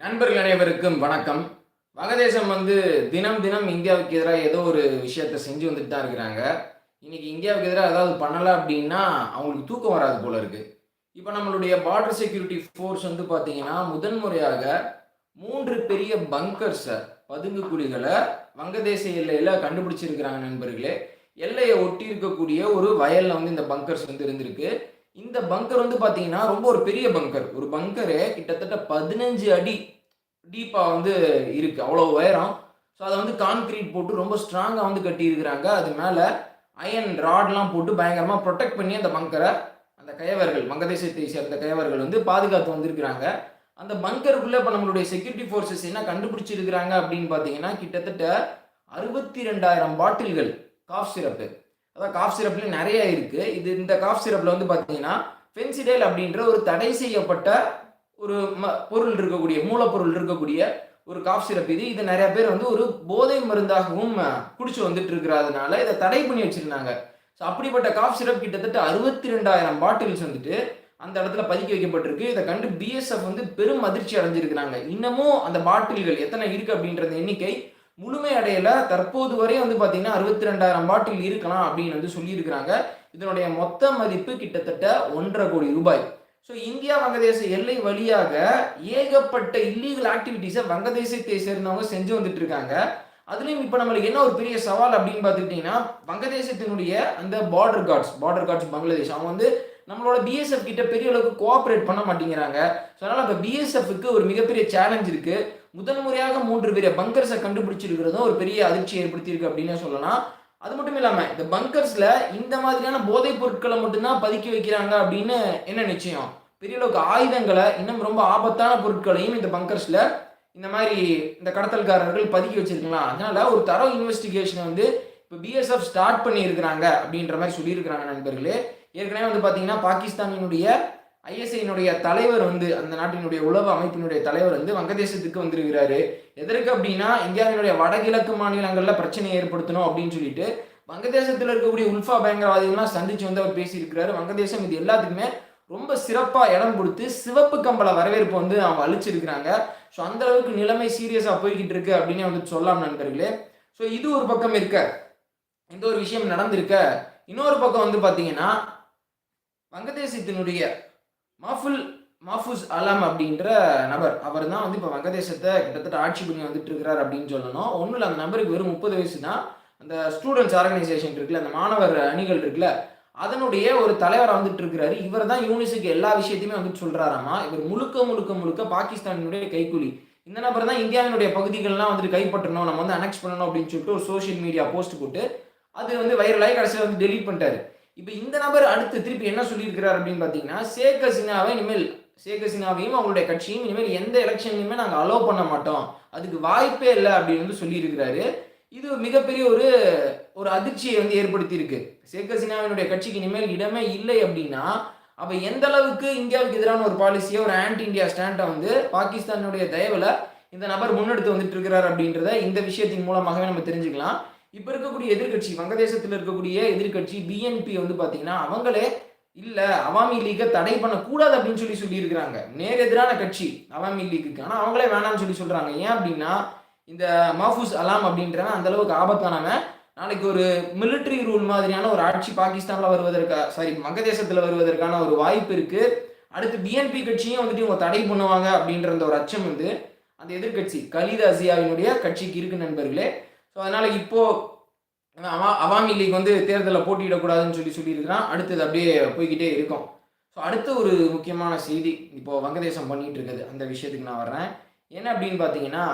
நண்பர்கள் அனைவருக்கும் வணக்கம். வங்கதேசம் வந்து தினம் தினம் இந்தியாவுக்கு எதிராக ஏதோ ஒரு விஷயத்த செஞ்சு வந்துட்டு தான் இருக்கிறாங்க. இன்னைக்கு இந்தியாவுக்கு எதிராக ஏதாவது பண்ணலை அப்படின்னா அவங்களுக்கு தூக்கம் வராது போல இருக்கு. இப்போ நம்மளுடைய பார்டர் செக்யூரிட்டி ஃபோர்ஸ் வந்து பார்த்தீங்கன்னா முதன்முறையாக மூன்று பெரிய பங்கர்ஸை பதுங்கு குழிகளை வங்கதேச எல்லையில் கண்டுபிடிச்சிருக்கிறாங்க நண்பர்களே. எல்லையை ஒட்டி இருக்கக்கூடிய ஒரு வயலில் வந்து இந்த பங்கர்ஸ் வந்து இருந்திருக்கு. இந்த பங்கர் வந்து பார்த்தீங்கன்னா ரொம்ப ஒரு பெரிய பங்கர் ஒரு பங்கரு கிட்டத்தட்ட பதினஞ்சு அடி டீப்பாக வந்து இருக்கு. அவ்வளோ உயரம். ஸோ அதை வந்து கான்கிரீட் போட்டு ரொம்ப ஸ்ட்ராங்காக வந்து கட்டியிருக்கிறாங்க. அது மேலே அயன் ராட்லாம் போட்டு பயங்கரமாக ப்ரொடெக்ட் பண்ணி அந்த பங்கரை அந்த கயவர்கள் வங்கதேசத்தை சேர்ந்த கயவர்கள் வந்து பாதுகாத்து வந்திருக்கிறாங்க. அந்த பங்கருக்குள்ளே இப்போ நம்மளுடைய செக்யூரிட்டி ஃபோர்ஸஸ் என்ன கண்டுபிடிச்சிருக்கிறாங்க அப்படின்னு பார்த்தீங்கன்னா கிட்டத்தட்ட அறுபத்தி ரெண்டாயிரம் பாட்டில்கள் காஃப் சிரப்பு அதான் காஃப் சிரப்லேயும் நிறைய இருக்குது இது இந்த காஃப் சிரப்பில் வந்து பார்த்தீங்கன்னா ஃபென்சிடைல் அப்படின்ற ஒரு தடை செய்யப்பட்ட ஒரு ம பொருள் இருக்கக்கூடிய மூலப்பொருள் இருக்கக்கூடிய ஒரு காஃப் சிரப் இது. இது நிறைய பேர் வந்து ஒரு போதை மருந்தாகவும் குடிச்சு வந்துட்டு இருக்கிறதுனால இதை தடை பண்ணி வச்சிருந்தாங்க. ஸோ அப்படிப்பட்ட காஃப் சிரப் கிட்டத்தட்ட அறுபத்தி ரெண்டாயிரம் பாட்டில்ஸ் வந்துட்டு அந்த இடத்துல பதுக்கி வைக்கப்பட்டிருக்கு. இதை கண்டு பிஎஸ்எஃப் வந்து பெரும் அதிர்ச்சி அடைஞ்சிருக்கிறாங்க. இன்னமும் அந்த பாட்டில்கள் எத்தனை இருக்கு அப்படின்றத எண்ணிக்கை முழுமை அடையல. தற்போது வரை வந்து பார்த்தீங்கன்னா அறுபத்தி ரெண்டாயிரம் பாட்டில் இருக்கலாம் அப்படின்னு வந்து சொல்லியிருக்கிறாங்க. இதனுடைய மொத்த மதிப்பு கிட்டத்தட்ட ஒன்றரை கோடி ரூபாய். ஸோ இந்தியா வங்கதேச எல்லை வழியாக ஏகப்பட்ட இல்லீகல் ஆக்டிவிட்டீஸை வங்கதேசத்தை சேர்ந்தவங்க செஞ்சு வந்துட்டு இருக்காங்க அதுலேயும் இப்போ நம்மளுக்கு என்ன ஒரு பெரிய சவால் அப்படின்னு பார்த்துக்கிட்டிங்கன்னா வங்கதேசத்தினுடைய அந்த border guards border guards Bangladesh. அவங்க வந்து நம்மளோட பிஎஸ்எஃப் கிட்ட பெரிய அளவுக்கு கோஆப்ரேட் பண்ண மாட்டேங்கிறாங்க. ஸோ அதனால் இப்போ பிஎஸ்எஃப்க்கு ஒரு மிகப்பெரிய சேலஞ்ச் இருக்கு. முதன் முறையாக மூன்று பெரிய பங்கர்ஸை கண்டுபிடிச்சிருக்கிறதும் ஒரு பெரிய அதிர்ச்சி ஏற்படுத்தியிருக்கு அப்படின்னு சொல்லலாம். அது மட்டும் இல்லாமல் இந்த பங்கர்ஸில் இந்த மாதிரியான போதைப் பொருட்களை மட்டும்தான் பதுக்கி வைக்கிறாங்க அப்படின்னு என்ன நிச்சயம்? பெரிய அளவுக்கு ஆயுதங்களை இன்னும் ரொம்ப ஆபத்தான பொருட்களையும் இந்த பங்கர்ஸில் இந்த மாதிரி இந்த கடத்தல்காரர்கள் பதுக்கி வச்சிருக்கலாம். அதனால ஒரு தரம் இன்வெஸ்டிகேஷனை வந்து இப்போ பிஎஸ்எஃப் ஸ்டார்ட் பண்ணியிருக்கிறாங்க அப்படின்ற மாதிரி சொல்லியிருக்கிறாங்க நண்பர்களே. ஏற்கனவே வந்து பார்த்தீங்கன்னா பாகிஸ்தானினுடைய ஐஎஸ்ஐனுடைய தலைவர் வந்து அந்த நாட்டினுடைய உளவு அமைப்பினுடைய தலைவர் வந்து வங்கதேசத்துக்கு வந்திருக்கிறாரு. எதற்கு அப்படின்னா இந்தியாவினுடைய வடகிழக்கு மாநிலங்களில் பிரச்சனையை ஏற்படுத்தணும் அப்படின்னு சொல்லிட்டு வங்கதேசத்தில் இருக்கக்கூடிய உல்ஃபா பயங்கரவாதிகள்லாம் சந்திச்சு வந்து அவர் பேசியிருக்கிறாரு. வங்கதேசம் இது எல்லாத்துக்குமே ரொம்ப சிறப்பாக இடம் கொடுத்து சிவப்பு கம்பள வரவேற்பு வந்து அவங்க அழிச்சிருக்கிறாங்க ஸோ அந்த அளவுக்கு நிலைமை சீரியஸாக போய்கிட்டு இருக்கு அப்படின்னு வந்து சொல்லலாம் நண்பர்களே. ஸோ இது ஒரு பக்கம் இருக்க. இந்த ஒரு விஷயம் நடந்திருக்க. இன்னொரு பக்கம் வந்து பார்த்தீங்கன்னா வங்கதேசத்தினுடைய மாஃபுல் மாஃபூஸ் அலாம் அப்படின்ற நபர் அவர் தான் வந்து இப்போ வங்கதேசத்தை கிட்டத்தட்ட ஆட்சி பண்ணி வந்துட்டு இருக்கிறார் அப்படின்னு சொல்லணும். ஒன்றும் இல்லை அந்த நபருக்கு வெறும் முப்பது வயசு தான். அந்த ஸ்டூடெண்ட்ஸ் ஆர்கனைசேஷன் இருக்குல்ல அந்த மாணவர் அணிகள் இருக்குல்ல அதனுடைய ஒரு தலைவராக வந்துட்டு இருக்கிறாரு. இவர் தான் யூனிஸுக்கு எல்லா விஷயத்தையுமே வந்துட்டு சொல்கிறாராமா இவர் முழுக்க முழுக்க முழுக்க பாகிஸ்தானினுடைய கைக்கூலி. இந்த நபர் தான் இந்தியாவினுடைய பகுதிகள்லாம் வந்துட்டு கைப்பற்றணும் நம்ம வந்து அனெக்ஸ் பண்ணணும் அப்படின்னு சொல்லிட்டு ஒரு சோஷியல் மீடியா போஸ்ட் போட்டு அது வந்து வைரலாகி கடைசியில் வந்து டெலீட் பண்ணிட்டாரு. இப்போ இந்த நபர் அடுத்து திருப்பி என்ன சொல்லியிருக்கிறார் அப்படின்னு பார்த்தீங்கன்னா ஷேக் ஹசீனாவை இனிமேல் ஷேக் ஹசீனாவையும் அவங்களுடைய கட்சியும் இனிமேல் எந்த எலெக்ஷன்லையுமே நாங்கள் அலோவ் பண்ண மாட்டோம். அதுக்கு வாய்ப்பே இல்லை அப்படின்னு வந்து சொல்லியிருக்கிறாரு. இது மிகப்பெரிய ஒரு ஒரு அதிர்ச்சியை வந்து ஏற்படுத்தியிருக்கு. ஷேக் ஹசீனாவினுடைய கட்சிக்கு இனிமேல் இடமே இல்லை அப்படின்னா அப்போ எந்த அளவுக்கு இந்தியாவுக்கு எதிரான ஒரு பாலிசியை ஒரு ஆன்டி இந்தியா ஸ்டாண்டை வந்து பாகிஸ்தானுடைய தயவில் இந்த நபர் முன்னெடுத்து வந்துட்டு இருக்கிறார் அப்படின்றத இந்த விஷயத்தின் மூலமாகவே நம்ம தெரிஞ்சுக்கலாம். இப்போ இருக்கக்கூடிய எதிர்க்கட்சி வங்கதேசத்தில் இருக்கக்கூடிய எதிர்க்கட்சி பிஎன்பி வந்து பார்த்தீங்கன்னா அவங்களே இல்லை அவாமி லீக்கை தடை பண்ணக்கூடாது அப்படின்னு சொல்லி சொல்லியிருக்கிறாங்க. நேர் எதிரான கட்சி அவாமி லீக்குக்கு. ஆனால் அவங்களே வேணாம்னு சொல்லி சொல்கிறாங்க ஏன் அப்படின்னா இந்த மாஃபூஸ் அலாம் அப்படின்றவன் அந்த அளவுக்கு ஆபத்தானவன். நாளைக்கு ஒரு மிலிட்டரி ரூல் மாதிரியான ஒரு ஆட்சி பாகிஸ்தானில் வருவதற்கா சாரி வங்கதேசத்தில் வருவதற்கான ஒரு வாய்ப்பு இருக்குது அடுத்து பிஎன்பி கட்சியும் வந்துட்டு இவங்க தடை பண்ணுவாங்க அப்படின்ற அந்த ஒரு அச்சம் வந்து அந்த எதிர்க்கட்சி கலீத் அசியாவினுடைய கட்சிக்கு இருக்கு நண்பர்களே. ஸோ அதனால் இப்போது அவா அவாமி லீக் வந்து தேர்தலில் போட்டியிடக்கூடாதுன்னு சொல்லி சொல்லியிருக்கிறான். அடுத்தது அப்படியே போய்கிட்டே இருக்கும். ஸோ அடுத்த ஒரு முக்கியமான செய்தி இப்போது வங்கதேசம் பண்ணிகிட்டு இருக்குது. அந்த விஷயத்துக்கு நான் வர்றேன். என்ன அப்படின்னு பார்த்தீங்கன்னா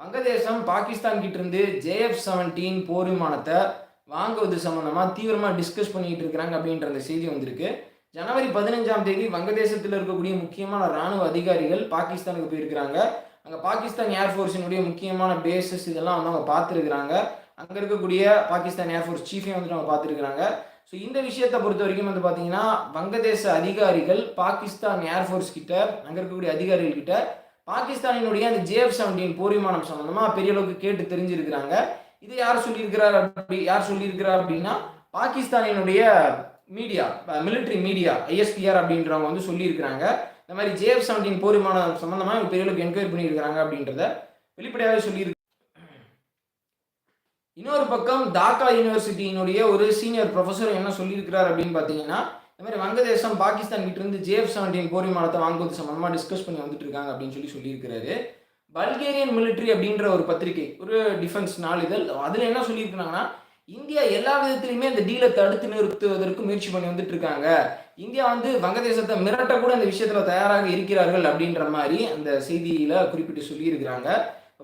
வங்கதேசம் பாகிஸ்தான் கிட்டிருந்து ஜேஎஃப் செவன்டீன் போர் விமானத்தை வாங்குவது சம்மந்தமாக தீவிரமாக டிஸ்கஸ் பண்ணிகிட்டு இருக்கிறாங்க அப்படின்ற அந்த செய்தி வந்திருக்கு. ஜனவரி பதினஞ்சாம் தேதி வங்கதேசத்தில் இருக்கக்கூடிய முக்கியமான ராணுவ அதிகாரிகள் பாகிஸ்தானுக்கு போயிருக்கிறாங்க. அங்கே பாகிஸ்தான் ஏர்ஃபோர்ஸினுடைய முக்கியமான பேசஸ் இதெல்லாம் வந்து அவங்க பார்த்துருக்குறாங்க. அங்கே இருக்கக்கூடிய பாகிஸ்தான் ஏர்ஃபோர்ஸ் சீஃபையும் வந்துட்டு அவங்க பார்த்துருக்குறாங்க. ஸோ இந்த விஷயத்தை பொறுத்த வரைக்கும் வந்து பார்த்தீங்கன்னா வங்கதேச அதிகாரிகள் பாகிஸ்தான் ஏர்ஃபோர்ஸ் கிட்ட அங்கே இருக்கக்கூடிய அதிகாரிகள் கிட்ட பாகிஸ்தானினுடைய அந்த ஜேஎஃப் செவன்டீன் போர் விமானம் பெரிய அளவுக்கு கேட்டு தெரிஞ்சிருக்கிறாங்க. இது யார் சொல்லியிருக்கிறார் அப்படி யார் சொல்லியிருக்கிறார் அப்படின்னா பாகிஸ்தானினுடைய மீடியா மிலிட்ரி மீடியா ஐஎஸ்பிஆர் அப்படின்றவங்க வந்து சொல்லியிருக்கிறாங்க. இந்த மாதிரி ஜேஎஃப் செவன்டீன் போர் விமானம் சம்மந்தமாக பெரிய அளவுக்கு என்கொயரி பண்ணியிருக்கிறாங்க அப்படின்றத வெளிப்படையாகவே சொல்லியிருக்கு. இன்னொரு பக்கம் தாக்கா யூனிவர்சிட்டியினுடைய ஒரு சீனியர் ப்ரொஃபஸர் என்ன சொல்லியிருக்கிறார் அப்படின்னு பார்த்தீங்கன்னா இந்த மாதிரி வங்கதேசம் பாகிஸ்தான் கிட்ட இருந்து ஜேஎஃப் செவன்டீன் போர் விமானத்தை வாங்குவது சம்மந்தமாக டிஸ்கஸ் பண்ணி வந்துட்டு இருக்காங்க அப்படின்னு சொல்லி சொல்லியிருக்கிறாரு. பல்கேரியன் மிலிட்ரி அப்படின்ற ஒரு பத்திரிகை ஒரு டிஃபென்ஸ் நாளிதழ். அதில் என்ன சொல்லியிருக்கிறாங்கன்னா இந்தியா எல்லா விதத்திலையுமே அந்த டீலை தடுத்து நிறுத்துவதற்கு முயற்சி பண்ணி வந்துட்டு இருக்காங்க இந்தியா வந்து வங்கதேசத்தை மிரட்ட கூட இந்த விஷயத்துல தயாராக இருக்கிறார்கள் அப்படின்ற மாதிரி அந்த செய்தியில குறிப்பிட்டு சொல்லியிருக்கிறாங்க.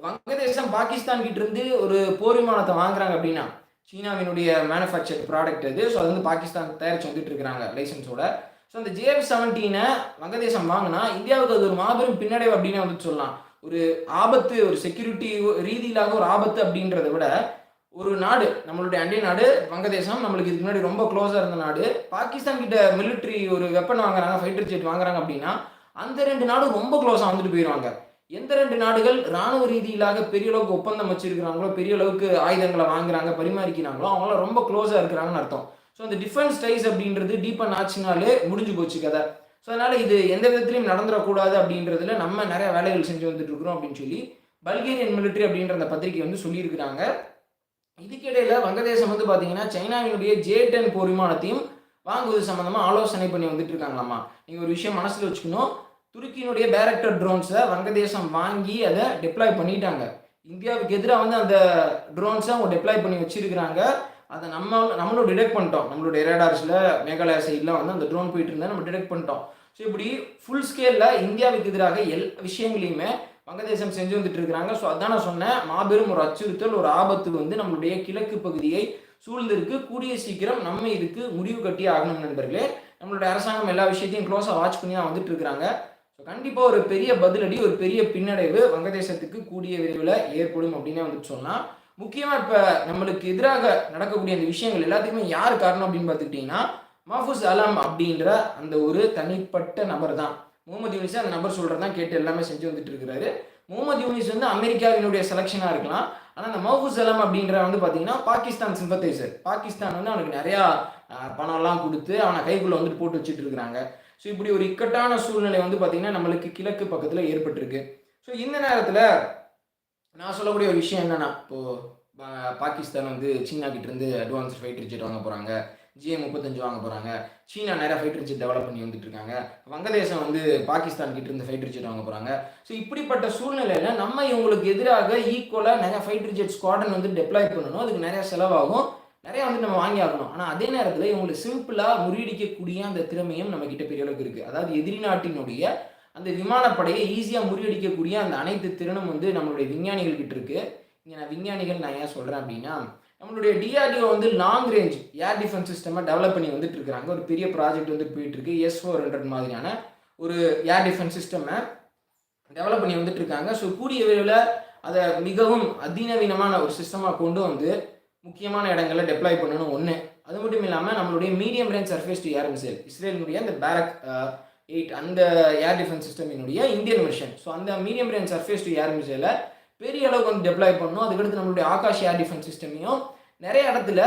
வங்கதேசம் பாகிஸ்தான் கிட்ட இருந்து ஒரு போர் விமானத்தை வாங்குறாங்க அப்படின்னா சீனாவினுடைய மேனுஃபேக்சர் ப்ராடக்ட் அது. ஸோ அது வந்து பாகிஸ்தான் தயாரிச்சு வந்துட்டு இருக்கிறாங்க லைசன்ஸோட ஸோ அந்த ஜேஎஃப் செவன்டீனை வங்கதேசம் வாங்கினா இந்தியாவுக்கு அது ஒரு மாபெரும் பின்னடைவு அப்படின்னு வந்துட்டு சொல்லலாம். ஒரு ஆபத்து ஒரு செக்யூரிட்டி ரீதியிலாக ஒரு ஆபத்து அப்படின்றத விட ஒரு நாடு நம்மளுடைய அண்டை நாடு வங்கதேசம் நம்மளுக்கு இதுக்கு முன்னாடி ரொம்ப க்ளோஸாக இருந்த நாடு. பாகிஸ்தான் கிட்ட மிலிட்ரி ஒரு வெப்பன் வாங்குறாங்க ஃபைட்டர் ஜெட் வாங்குறாங்க அப்படின்னா அந்த ரெண்டு நாடும் ரொம்ப க்ளோஸாக வந்துட்டு போயிடுவாங்க எந்த ரெண்டு நாடுகள் ராணுவ ரீதியிலாக பெரிய அளவுக்கு ஒப்பந்தம் வச்சிருக்கிறாங்களோ பெரிய அளவுக்கு ஆயுதங்களை வாங்குறாங்க பரிமாறிக்கிறாங்களோ அவங்களாம் ரொம்ப க்ளோஸாக இருக்கிறாங்கன்னு அர்த்தம். ஸோ அந்த டிஃபென்ஸ் டைஸ் அப்படின்றது டீப்பன் ஆச்சுனாலே முடிஞ்சு போச்சு கதை. ஸோ அதனால் இது எந்த விதத்திலையும் நடந்துடக்கூடாது அப்படின்றதுல நம்ம நிறைய வேலைகள் செஞ்சு வந்துட்டு இருக்கிறோம் அப்படின்னு சொல்லி பல்கேரியன் மிலிட்ரி அப்படின்ற அந்த பத்திரிகை வந்து சொல்லியிருக்கிறாங்க. இதுக்கிடையில் வங்கதேசம் வந்து பார்த்தீங்கன்னா சைனாவினுடைய ஜே டென் போர் விமானத்தையும் வாங்குவது சம்மந்தமாக ஆலோசனை பண்ணி வந்துட்டு இருக்காங்களாமா? நீங்கள் ஒரு விஷயம் மனசில் வச்சுக்கணும். துருக்கியினுடைய பேரக்டர் ட்ரோன்ஸை வங்கதேசம் வாங்கி அதை டிப்ளாய் பண்ணிட்டாங்க. இந்தியாவுக்கு எதிராக வந்து அந்த ட்ரோன்ஸை அவங்க டிப்ளாய் பண்ணி வச்சிருக்கிறாங்க. அதை நம்ம நம்மளும் டிடெக்ட் பண்ணிட்டோம். நம்மளுடைய ரேடார்ஸில் மேகாலயா சைடில் வந்து அந்த ட்ரோன் போயிட்டு இருந்தால் நம்ம டிடெக்ட் பண்ணிட்டோம். ஸோ இப்படி ஃபுல் ஸ்கேலில் இந்தியாவுக்கு எதிராக எல் விஷயங்களையுமே வங்கதேசம் செஞ்சு வந்துட்டு இருக்கிறாங்க ஸோ அதான் நான் சொன்னேன். மாபெரும் ஒரு அச்சுறுத்தல் ஒரு ஆபத்து வந்து நம்மளுடைய கிழக்கு பகுதியை சூழ்ந்திருக்கு. கூடிய சீக்கிரம் நம்ம இதுக்கு முடிவு கட்டி ஆகணும் நண்பர்களே. நம்மளுடைய அரசாங்கம் எல்லா விஷயத்தையும் க்ளோஸாக வாட்ச் பண்ணி தான் வந்துட்டு இருக்கிறாங்க ஸோ கண்டிப்பாக ஒரு பெரிய பதிலடி ஒரு பெரிய பின்னடைவு வங்கதேசத்துக்கு கூடிய விரைவில் ஏற்படும் அப்படின்னே வந்துட்டு சொன்னால் முக்கியமாக இப்போ நம்மளுக்கு எதிராக நடக்கக்கூடிய அந்த விஷயங்கள் எல்லாத்துக்குமே யார் காரணம் அப்படின்னு பார்த்துக்கிட்டிங்கன்னா மஃபூஸ் அலாம் அப்படின்ற அந்த ஒரு தனிப்பட்ட நபர் தான் முகமது யூனிஸ் அந்த நபர் சொல்கிறதான் கேட்டு எல்லாமே செஞ்சு வந்துட்டு இருக்கிறாரு. முகமது யூனிஸ் வந்து அமெரிக்காவினுடைய செலெக்ஷனாக இருக்கலாம். ஆனால் அந்த மஹூஸ் அலாம் அப்படின்ற வந்து பார்த்தீங்கன்னா பாகிஸ்தான் சிம்பத்தைசர் பாகிஸ்தான் வந்து அவனுக்கு நிறையா பணம்லாம் கொடுத்து அவனை கைக்குள்ளே வந்துட்டு போட்டு வச்சுட்டு இருக்கிறாங்க. ஸோ இப்படி ஒரு இக்கட்டான சூழ்நிலை வந்து பார்த்தீங்கன்னா நம்மளுக்கு கிழக்கு பக்கத்தில் ஏற்பட்டிருக்கு. ஸோ இந்த நேரத்தில் நான் சொல்லக்கூடிய ஒரு விஷயம் என்னன்னா இப்போது பாகிஸ்தான் வந்து சீனா கிட்டேருந்து அட்வான்ஸ் ஃபைட் ஜெட் வாங்க போகிறாங்க ஜிஏ முப்பத்தஞ்சு வாங்க போகிறாங்க சீனா நிறைய ஃபைட்டர் ஜெட் டெவலப் பண்ணி வந்துட்டு இருக்காங்க வங்கதேசம் வந்து பாகிஸ்தான் கிட்ட இருந்து ஃபைட்டர் ஜெட் வாங்க போகிறாங்க ஸோ இப்படிப்பட்ட சூழ்நிலையில் நம்ம இவங்களுக்கு எதிராக ஈக்குவலாக நிறைய ஃபைட்டர் ஜெட் ஸ்குவாடன் வந்து டெப்ளாய் பண்ணணும். அதுக்கு நிறைய செலவாகும். நிறைய வந்து நம்ம வாங்கி ஆகணும். ஆனால் அதே நேரத்தில் இவங்களுக்கு சிம்பிளாக முறியடிக்கக்கூடிய அந்த திறமையும் நம்ம கிட்ட பெரிய அளவுக்கு இருக்குது அதாவது எதிரி நாட்டினுடைய அந்த விமானப்படையை ஈஸியாக முறியடிக்கக்கூடிய அந்த அனைத்து திறனும் வந்து நம்மளுடைய விஞ்ஞானிகள் கிட்ட இருக்குது இங்கே நான் விஞ்ஞானிகள் நான் ஏன் சொல்கிறேன் அப்படின்னா நம்மளுடைய டிஆர்டிஓ வந்து லாங் ரேஞ்ச் ஏர் டிஃபென்ஸ் சிஸ்டமை டெவலப் பண்ணி வந்துட்டு இருக்காங்க. ஒரு பெரிய ப்ராஜெக்ட் வந்து போயிட்டு இருக்கு எஸ் ஃபோர் ஹண்ட்ரட் மாதிரியான ஒரு ஏர் டிஃபென்ஸ் சிஸ்டமை டெவலப் பண்ணி வந்துட்டு இருக்காங்க. ஸோ கூடிய விரைவில் அதை மிகவும் அதிநவீனமான ஒரு சிஸ்டமாக கொண்டு வந்து முக்கியமான இடங்களில் டெப்ளாய் பண்ணணும் ஒன்று அது மட்டும் இல்லாமல் நம்மளுடைய medium range surface to air missile இஸ்ரேலினுடைய அந்த பேரக் எயிட் uh, அந்த ஏர் டிஃபென்ஸ் சிஸ்டமினுடைய இந்தியன் மிஷன் ஸோ அந்த medium range surface to air மிசைலை பெரிய அளவுக்கு வந்து டெப்ளாய் பண்ணணும் அதுக்கடுத்து நம்மளுடைய ஆகாஷ் ஏர் டிஃபென்ஸ் சிஸ்டமையும் நிறைய இடத்துல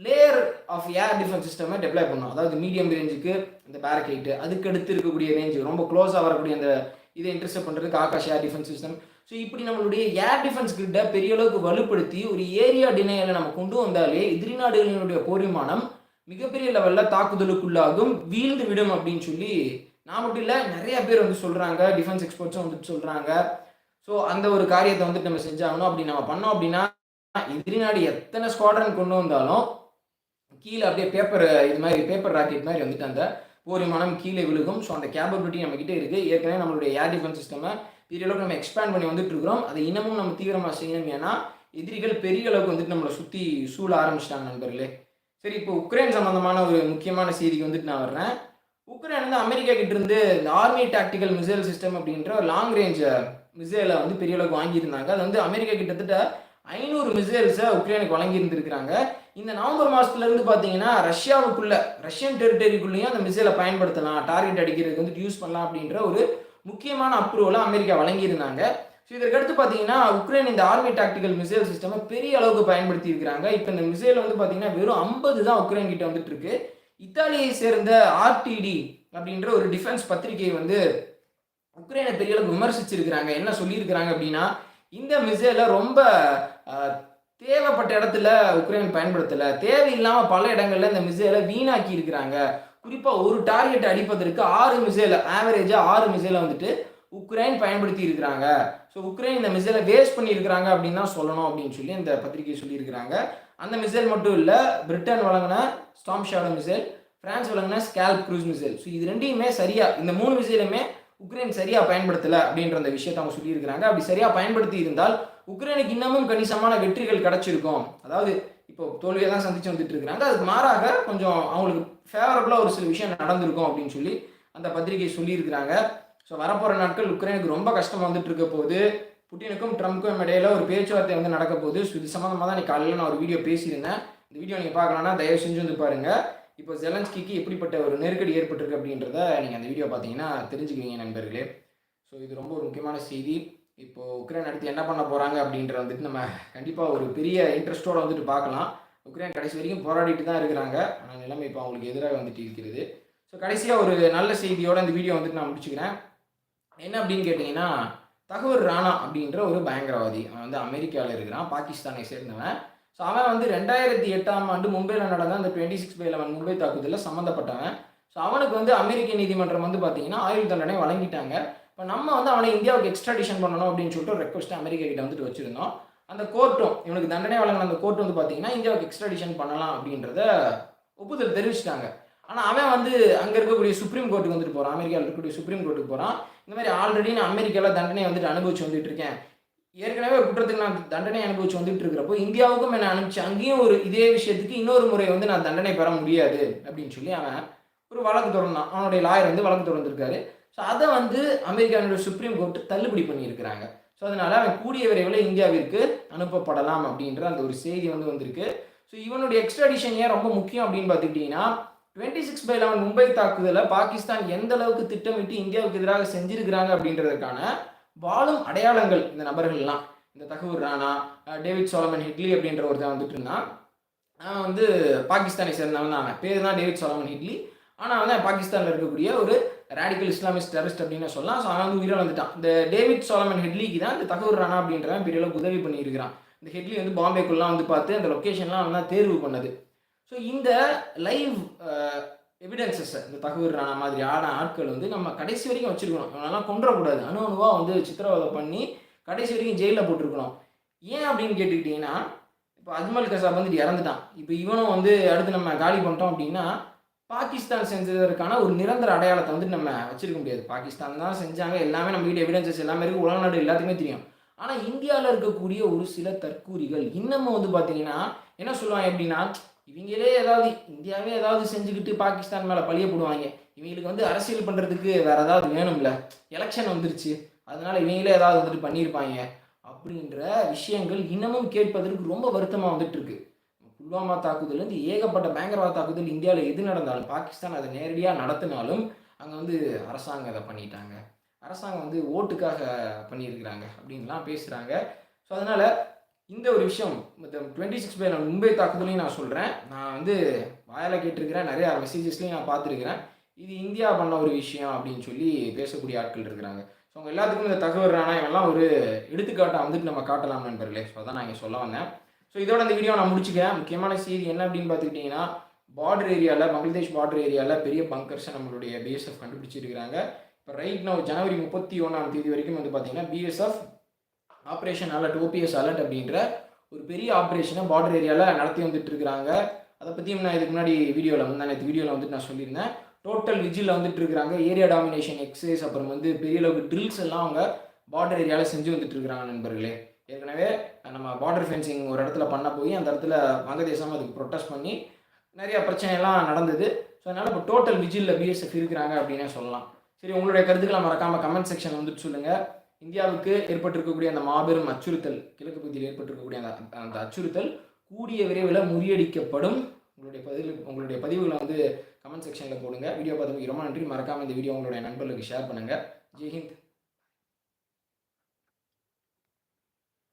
லேயர் ஆஃப் ஏர் டிஃபென்ஸ் சிஸ்டமை டெப்ளை பண்ணணும் அதாவது மீடியம் ரேஞ்சுக்கு இந்த பேரக்கைட்டு அதுக்கு அடுத்து இருக்கக்கூடிய ரேஞ்சு ரொம்ப க்ளோஸாக வரக்கூடிய அந்த இதை இன்டர்செப்ட் பண்ணுறதுக்கு Akash air defence system so இப்படி நம்மளுடைய ஏர் டிஃபென்ஸ் கிட்ட பெரிய அளவுக்கு வலுப்படுத்தி ஒரு ஏரியா டினையலை நம்ம கொண்டு வந்தாலே எதிரி நாடுகளினுடைய போரிமானம் மிகப்பெரிய லெவலில் தாக்குதலுக்குள்ளாகும் வீழ்ந்து விடும் அப்படின்னு சொல்லி நான் மட்டும் இல்லை நிறைய பேர் வந்து சொல்கிறாங்க டிஃபென்ஸ் எக்ஸ்பர்ட்ஸும் வந்துட்டு சொல்கிறாங்க ஸோ அந்த ஒரு காரியத்தை வந்துட்டு நம்ம செஞ்சாகணும். அப்படி நம்ம பண்ணோம் அப்படின்னா எதிரி நாடு எத்தனை ஸ்குவாட்ரன் கொண்டு வந்தாலும் கீழே அப்படியே பேப்பர் இது மாதிரி பேப்பர் ராக்கெட் மாதிரி வந்துட்டு அந்த போர் விமானம் கீழே விழுகும். ஸோ அந்த கேப்பபிலிட்டி நம்மக்கிட்ட இருக்குது ஏற்கனவே நம்மளுடைய ஏர் டிஃபென்ஸ் சிஸ்டமை பெரிய அளவுக்கு நம்ம எக்ஸ்பேண்ட் பண்ணி வந்துட்டு இருக்கிறோம். அதை இன்னமும் நம்ம தீவிரமாக செய்யணும். ஏன்னா எதிரிகள் பெரிய அளவுக்கு வந்துட்டு நம்மளை சுற்றி சூழ ஆரம்பிச்சிட்டாங்க நண்பர்களே. சரி இப்போ உக்ரைன் சம்மந்தமான ஒரு முக்கியமான செய்திக்கு வந்துட்டு நான் வர்றேன். உக்ரைன் வந்து அமெரிக்கா கிட்ட இருந்து இந்த ஆர்மி டாக்டிக்கல் மிசைல் சிஸ்டம் அப்படின்ற ஒரு லாங் ரேஞ்ச் மிசைலை வந்து பெரிய அளவுக்கு வாங்கியிருந்தாங்க. அது வந்து அமெரிக்கா கிட்டத்தட்ட ஐநூறு மிசைல்ஸை உக்ரைனுக்கு வழங்கியிருந்திருக்கிறாங்க. இந்த நவம்பர் மாதத்துல இருந்து பார்த்தீங்கன்னா ரஷ்யாவுக்குள்ள ரஷ்யன் டெரிட்டரிக்குள்ளேயும் அந்த மிசைலை பயன்படுத்தலாம் டார்கெட் அடிக்கிறதுக்கு வந்து யூஸ் பண்ணலாம் அப்படின்ற ஒரு முக்கியமான அப்ரூவலை அமெரிக்கா வழங்கியிருந்தாங்க. ஸோ இதற்கடுத்து பார்த்தீங்கன்னா உக்ரைன் இந்த ஆர்மி டாக்டிக்கல் மிசைல் சிஸ்டமை பெரிய அளவுக்கு பயன்படுத்தி இருக்கிறாங்க இப்போ இந்த மிசைல் வந்து பார்த்தீங்கன்னா வெறும் ஐம்பது தான் உக்ரைன் கிட்ட வந்துட்டு இருக்கு. இத்தாலியை சேர்ந்த ஆர்டிடி அப்படின்ற ஒரு டிஃபென்ஸ் பத்திரிகை வந்து உக்ரைனை பெரிய அளவுக்கு விமர்சிச்சிருக்கிறாங்க. என்ன சொல்லியிருக்கிறாங்க அப்படின்னா இந்த மிசைலை ரொம்ப தேவைப்பட்ட இடத்துல உக்ரைன் பயன்படுத்தலை. தேவையில்லாமல் பல இடங்கள்ல இந்த மிசைலை வீணாக்கி இருக்கிறாங்க குறிப்பாக ஒரு டார்கெட் அடிப்பதற்கு ஆறு மிசைலை ஆவரேஜாக ஆறு மிசைலை வந்துட்டு உக்ரைன் பயன்படுத்தி இருக்கிறாங்க ஸோ உக்ரைன் இந்த மிசைலை வேஸ்ட் பண்ணியிருக்கிறாங்க அப்படின்னு தான் சொல்லணும் அப்படின்னு சொல்லி இந்த பத்திரிகை சொல்லியிருக்கிறாங்க. அந்த மிசைல் மட்டும் இல்லை பிரிட்டன் வழங்கின ஸ்டாம் ஷாடோ மிசைல் பிரான்ஸ் வழங்கின ஸ்கேல்ப் க்ரூஸ் மிசைல் ஸோ இது ரெண்டையுமே சரியாக இந்த மூணு மிசைலுமே உக்ரைன் சரியாக பயன்படுத்தலை அப்படின்ற அந்த விஷயத்தை அவங்க சொல்லியிருக்கிறாங்க. அப்படி சரியாக பயன்படுத்தி இருந்தால் உக்ரைனுக்கு இன்னமும் கணிசமான வெற்றிகள் கிடைச்சிருக்கும். அதாவது இப்போ தோல்வியை தான் சந்திச்சு வந்துட்டு இருக்கிறாங்க அதுக்கு மாறாக கொஞ்சம் அவங்களுக்கு ஃபேவரபுளாக ஒரு சில விஷயம் நடந்திருக்கும் அப்படின்னு சொல்லி அந்த பத்திரிகை சொல்லியிருக்கிறாங்க. ஸோ வரப்போகிற நாட்கள் உக்ரைனுக்கு ரொம்ப கஷ்டமாக வந்துட்டு இருக்க போது புட்டினுக்கும் ட்ரம்ப்க்கும் இடையில ஒரு பேச்சுவார்த்தை வந்து நடக்க போகுது. ஸோ இது சம்மந்தமாக தான் காலையில் நான் ஒரு வீடியோ பேசியிருந்தேன். இந்த வீடியோ நீங்கள் பார்க்கலன்னா தயவு செஞ்சு வந்து பாருங்கள் இப்போ ஜெலன்ஸ்கிக்கு எப்படிப்பட்ட ஒரு நெருக்கடி ஏற்பட்டிருக்கு அப்படின்றத நீங்கள் அந்த வீடியோ பார்த்தீங்கன்னா தெரிஞ்சுக்குவீங்க நண்பர்களே. ஸோ இது ரொம்ப ஒரு முக்கியமான செய்தி. இப்போ உக்ரைன் அடுத்து என்ன பண்ண போகிறாங்க அப்படின்ற வந்துட்டு நம்ம கண்டிப்பாக ஒரு பெரிய இன்ட்ரெஸ்ட்டோடு வந்துட்டு பார்க்கலாம். உக்ரைன் கடைசி வரைக்கும் போராடிட்டு தான் இருக்கிறாங்க. ஆனால் நிலைமை இப்போ அவங்களுக்கு எதிராக வந்துட்டு இருக்கிறது. ஸோ கடைசியாக ஒரு நல்ல செய்தியோட இந்த வீடியோ வந்துட்டு நான் முடிச்சுக்கிறேன். என்ன அப்படின்னு கேட்டிங்கன்னா தகவல் ராணா அப்படின்ற ஒரு பயங்கரவாதி. அவன் வந்து அமெரிக்காவில் இருக்கிறான். பாகிஸ்தானை சேர்ந்தவன். ஸோ அவன் வந்து ரெண்டாயிரத்தி எட்டாம் ஆண்டு மும்பையில் நடந்த அந்த twenty six by eleven Mumbai தாக்குதலில் சம்மந்தப்பட்டவன் ஸோ அவனுக்கு வந்து அமெரிக்க நீதிமன்றம் வந்து பார்த்தீங்கன்னா ஆயுள் தண்டனை வழங்கிட்டாங்க. இப்போ நம்ம வந்து அவனை இந்தியாவுக்கு எக்ஸ்ட்ராடிஷன் பண்ணணும் அப்படின்னு சொல்லிட்டு ஒரு ரெக்வஸ்ட் அமெரிக்கா கிட்ட வந்துட்டு வச்சுருந்தோம். அந்த கோர்ட்டும் இவனுக்கு தண்டனை வழங்கின அந்த கோர்ட் வந்து பார்த்தீங்கன்னா இந்தியாவுக்கு எக்ஸ்ட்ராடிஷன் பண்ணலாம் அப்படின்றத ஒப்புதல் தெரிவிச்சிட்டாங்க. ஆனால் அவன் வந்து அங்கே இருக்கக்கூடிய சுப்ரீம் கோர்ட்டுக்கு வந்துட்டு போகிறான் அமெரிக்காவில் இருக்கக்கூடிய சுப்ரீம் கோர்ட்டுக்கு போகிறான் இந்த மாதிரி ஆல்ரெடி நான் அமெரிக்காவில் தண்டனை வந்துட்டு அனுபவிச்சு வந்துட்டு இருக்கேன். ஏற்கனவே ஒரு குற்றத்துக்கு நான் தண்டனை அனுபவிச்சு வந்துட்டு இருக்கிறப்போ இந்தியாவுக்கும் என்ன அனுப்பிச்சு அங்கேயும் ஒரு இதே விஷயத்துக்கு இன்னொரு முறை வந்து நான் தண்டனை பெற முடியாது அப்படின்னு சொல்லி அவன் ஒரு வழக்கு திறந்தான் அவனுடைய லாயர் வந்து வழக்கு திறந்துருக்காரு ஸோ அதை வந்து அமெரிக்காவுடைய சுப்ரீம் கோர்ட் தள்ளுபடி பண்ணியிருக்கிறாங்க. ஸோ அதனால அவன் கூடிய விரைவில் இந்தியாவிற்கு அனுப்பப்படலாம் அப்படின்ற அந்த ஒரு செய்தி வந்து வந்திருக்கு. ஸோ இவனுடைய எக்ஸ்ட்ராடிஷன் ஏன் ரொம்ப முக்கியம் அப்படின்னு பார்த்துக்கிட்டிங்கன்னா twenty six by eleven Mumbai தாக்குதலை பாகிஸ்தான் எந்த அளவுக்கு திட்டமிட்டு இந்தியாவுக்கு எதிராக செஞ்சிருக்கிறாங்க அப்படின்றதுக்கான வாழும் அடையாளங்கள் இந்த நபர்கள்லாம். இந்த தகவல் ராணா டேவிட் சோலமன் ஹிட்லி அப்படின்ற ஒருத்தன் வந்துட்டு இருந்தான். அவன் வந்து பாகிஸ்தானை சேர்ந்தவன் தான் பேர் தான் டேவிட் சோலமன் ஹிட்லி. ஆனால் வந்து பாகிஸ்தானில் இருக்கக்கூடிய ஒரு ரேடிக்கல் இஸ்லாமிஸ்ட் டெரரிஸ்ட் அப்படின்னு சொல்லலாம். ஸோ அவன் வந்து உயிரை வந்துட்டான். இந்த டேவிட் சோலமன் ஹெட்லிக்கு தான் இந்த தகவல் ராணா அப்படின்றவன் பெரிய அளவுக்கு உதவி பண்ணியிருக்கிறான். இந்த ஹெட்லி வந்து பாம்பேக்குள்ளலாம் வந்து பார்த்து அந்த லொக்கேஷன்லாம் அவன் தான் தேர்வு பண்ணது. ஸோ இந்த லைவ் எவிடன்சஸ் இந்த தகவல் ராணா மாதிரி ஆன ஆட்கள் வந்து நம்ம கடைசி வரைக்கும் வச்சுருக்கணும். இவனெல்லாம் கொன்றக்கூடாது. அணு அணுவாக வந்து சித்திரவதை பண்ணி கடைசி வரைக்கும் ஜெயிலில் போட்டிருக்கணும். ஏன் அப்படின்னு கேட்டுக்கிட்டிங்கன்னா இப்போ அஜ்மல் கசாப் வந்து இறந்துட்டான். இப்போ இவனும் வந்து அடுத்து நம்ம காலி பண்ணிட்டோம் அப்படின்னா பாகிஸ்தான் செஞ்சதற்கான ஒரு நிரந்தர அடையாளத்தை வந்து நம்ம வச்சுருக்க முடியாது. பாகிஸ்தான் தான் செஞ்சாங்க. எல்லாமே நம்ம வீட்டு எவிடன்சஸ் எல்லாமே இருக்குது உலக நாடு எல்லாத்துக்குமே தெரியும். ஆனால் இந்தியாவில் இருக்கக்கூடிய ஒரு சில தற்கூரிகள் இன்னமும் வந்து பார்த்தீங்கன்னா என்ன சொல்லுவாங்க எப்படின்னா இவங்களே ஏதாவது இந்தியாவே ஏதாவது செஞ்சுக்கிட்டு பாகிஸ்தான் மேலே பழிய போடுவாங்க இவங்களுக்கு வந்து அரசியல் பண்ணுறதுக்கு வேறு ஏதாவது வேணும்ல. எலெக்ஷன் வந்துருச்சு. அதனால் இவங்களே ஏதாவது வந்துட்டு பண்ணியிருப்பாங்க அப்படின்ற விஷயங்கள் இன்னமும் கேட்பதற்கு ரொம்ப வருத்தமாக வந்துட்டு இருக்கு புல்வாமா தாக்குதல்லேருந்து ஏகப்பட்ட பயங்கரவாத தாக்குதல் இந்தியாவில் எது நடந்தாலும் பாகிஸ்தான் அதை நேரடியாக நடத்தினாலும் அங்கே வந்து அரசாங்கம் அதை பண்ணிட்டாங்க. அரசாங்கம் வந்து ஓட்டுக்காக பண்ணியிருக்கிறாங்க அப்படின்லாம் பேசுகிறாங்க ஸோ அதனால் இந்த ஒரு விஷயம் டுவெண்ட்டி சிக்ஸ் பை மும்பை தாக்குதலையும் நான் சொல்கிறேன் நான் வந்து வாயால் கேட்டிருக்கிறேன். நிறையா மெசேஜஸ்லையும் நான் பார்த்துருக்கிறேன். இது இந்தியா பண்ண ஒரு விஷயம் அப்படின்னு சொல்லி பேசக்கூடிய ஆட்கள் இருக்கிறாங்க. ஸோ அவங்க எல்லாத்துக்கும் இந்த தகவல் ஆனால் இவெல்லாம் ஒரு எடுத்துக்காட்டாக வந்துட்டு நம்ம காட்டலாம் நண்பர்களே. ஸோ அதான் நான் இங்கே சொல்ல வந்தேன். ஸோ இதோட இந்த வீடியோ நான் முடிச்சுக்கிறேன். முக்கியமான செய்தி என்ன அப்படின்னு பார்த்துக்கிட்டிங்கன்னா பார்டர் ஏரியாவில் பங்களாதேஷ் பார்டர் ஏரியாவில் பெரிய பங்கர்ஸை நம்மளுடைய பிஎஸ்எஃப் கண்டுபிடிச்சிருக்கிறாங்க. இப்போ ரைட் நான் ஜனவரி முப்பத்தி ஒன்றாம் தேதி வரைக்கும் வந்து பார்த்தீங்கன்னா BSF operation alert ops alert அப்படின்ற ஒரு பெரிய ஆப்ரேஷனை பார்டர் ஏரியாவில் நடத்தி வந்துட்டு இருக்கிறாங்க. அதை பற்றியும் நான் இதுக்கு முன்னாடி வீடியோவில் வந்து நேற்று வீடியோவில் வந்துட்டு நான் சொல்லியிருந்தேன். டோட்டல் விஜில் வந்துட்டு இருக்கிறாங்க. ஏரியா டாமினேஷன் எக்ஸசைஸ் அப்புறம் வந்து பெரிய அளவுக்கு ட்ரில்ஸ் எல்லாம் அவங்க பார்டர் ஏரியாவில் செஞ்சு வந்துட்டு இருக்கிறாங்க நண்பர்களே. ஏற்கனவே நம்ம பார்டர் ஃபென்சிங் ஒரு இடத்துல பண்ண போய் அந்த இடத்துல வங்கதேசம் அதுக்கு ப்ரொட்டஸ்ட் பண்ணி நிறைய பிரச்சனையெல்லாம் நடந்தது. ஸோ அதனால் இப்போ டோட்டல் விஜிலில் பிஎஸ்எஃப் இருக்கிறாங்க அப்படின்னே சொல்லலாம். சரி உங்களுடைய கருத்துக்களை மறக்காமல் கமெண்ட் செக்ஷன் வந்துட்டு சொல்லுங்கள் இந்தியாவுக்கு ஏற்பட்டிருக்கக்கூடிய அந்த மாபெரும் அச்சுறுத்தல் கிழக்கு பகுதியில் ஏற்பட்டிருக்கக்கூடிய அந்த அந்த அச்சுறுத்தல் கூடிய விரைவில் முறியடிக்கப்படும். உங்களுடைய பதிவு உங்களுடைய பதிவுகளை வந்து கமெண்ட் செக்ஷனில் போடுங்க. வீடியோ பார்த்ததுக்கு ரொம்ப நன்றி. மறக்காமல் இந்த வீடியோ உங்களுடைய நண்பர்களுக்கு ஷேர் பண்ணுங்கள் ஜெய்ஹிந்த்.